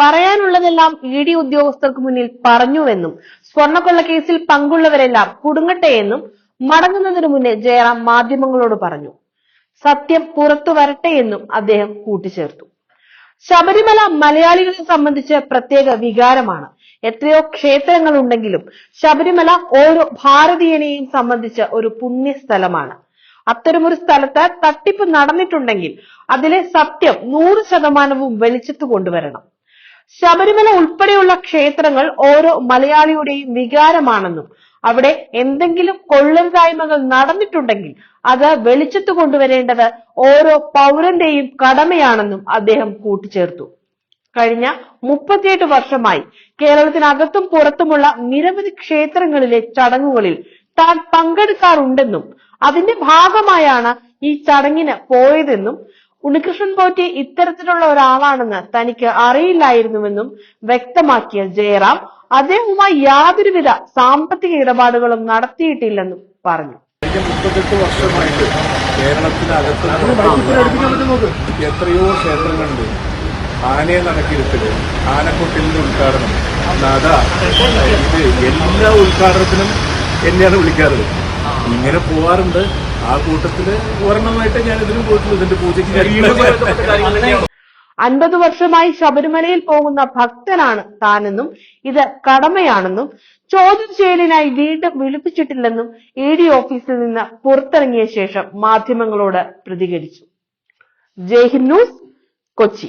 പറയാനുള്ളതെല്ലാം E D ഉദ്യോഗസ്ഥർക്ക് മുന്നിൽ പറഞ്ഞുവെന്നും സ്വർണക്കൊള്ള കേസിൽ പങ്കുള്ളവരെല്ലാം കുടുങ്ങട്ടെ എന്നും മടങ്ങുന്നതിനു മുന്നേ ജയറാം മാധ്യമങ്ങളോട് പറഞ്ഞു. സത്യം പുറത്തു വരട്ടെ എന്നും അദ്ദേഹം കൂട്ടിച്ചേർത്തു. ശബരിമല മലയാളികളെ സംബന്ധിച്ച് പ്രത്യേക വികാരമാണ്. എത്രയോ ക്ഷേത്രങ്ങൾ ഉണ്ടെങ്കിലും ശബരിമല ഓരോ ഭാരതീയനെയും സംബന്ധിച്ച് ഒരു പുണ്യസ്ഥലമാണ്. അത്തരമൊരു സ്ഥലത്ത് തട്ടിപ്പ് നടന്നിട്ടുണ്ടെങ്കിൽ അതിലെ സത്യം നൂറ് ശതമാനവും വെളിച്ചത്ത് കൊണ്ടുവരണം. ശബരിമല ഉൾപ്പെടെയുള്ള ക്ഷേത്രങ്ങൾ ഓരോ മലയാളിയുടെയും വികാരമാണെന്നും അവിടെ എന്തെങ്കിലും കൊള്ളരുതായ്മകൾ നടന്നിട്ടുണ്ടെങ്കിൽ അത് വെളിച്ചത്ത് കൊണ്ടുവരേണ്ടത് ഓരോ പൗരന്റെയും കടമയാണെന്നും അദ്ദേഹം കൂട്ടിച്ചേർത്തു. കഴിഞ്ഞ മുപ്പത്തിയെട്ട് വർഷമായി കേരളത്തിനകത്തും പുറത്തുമുള്ള നിരവധി ക്ഷേത്രങ്ങളിലെ ചടങ്ങുകളിൽ താൻ പങ്കെടുക്കാറുണ്ടെന്നും അതിന്റെ ഭാഗമായാണ് ഈ ചടങ്ങിന് പോയതെന്നും ഉണ്ണികൃഷ്ണൻ പോറ്റി ഇത്തരത്തിലുള്ള ഒരാളാണെന്ന് തനിക്ക് അറിയില്ലായിരുന്നുവെന്നും വ്യക്തമാക്കിയ ജയറാം അദ്ദേഹവുമായി യാതൊരുവിധ സാമ്പത്തിക ഇടപാടുകളും നടത്തിയിട്ടില്ലെന്നും പറഞ്ഞു. മുപ്പത്തെട്ട് വർഷമായിട്ട് കേരളത്തിനകത്ത് എത്രയോ ക്ഷേത്രങ്ങളുണ്ട്. ആനയെ നടക്കിരുത്തൽ ആനക്കൊട്ടിലിന്റെ ഉദ്ഘാടനം നട ഇത് എല്ലാ ഉദ്ഘാടനത്തിനും എന്നെയാണ് വിളിക്കാറ്. ഇങ്ങനെ പോവാറുണ്ട്. ആ കൂട്ടത്തിൽ ഒരെണ്ണമായിട്ട് ഞാൻ ഇതിനും പോയിട്ടുള്ളൂ. ഇതിന്റെ പൂജയ്ക്ക് അൻപത് വർഷമായി ശബരിമലയിൽ പോകുന്ന ഭക്തനാണ് താനെന്നും ഇത് കടമയാണെന്നും ചോദ്യം ചെയ്യലിനായി വീണ്ടും വിളിപ്പിച്ചിട്ടില്ലെന്നും ഇ ഡി ഓഫീസിൽ നിന്ന് പുറത്തിറങ്ങിയ ശേഷം മാധ്യമങ്ങളോട് പ്രതികരിച്ചു. ജയ്ഹിന്ദ് ന്യൂസ് കൊച്ചി.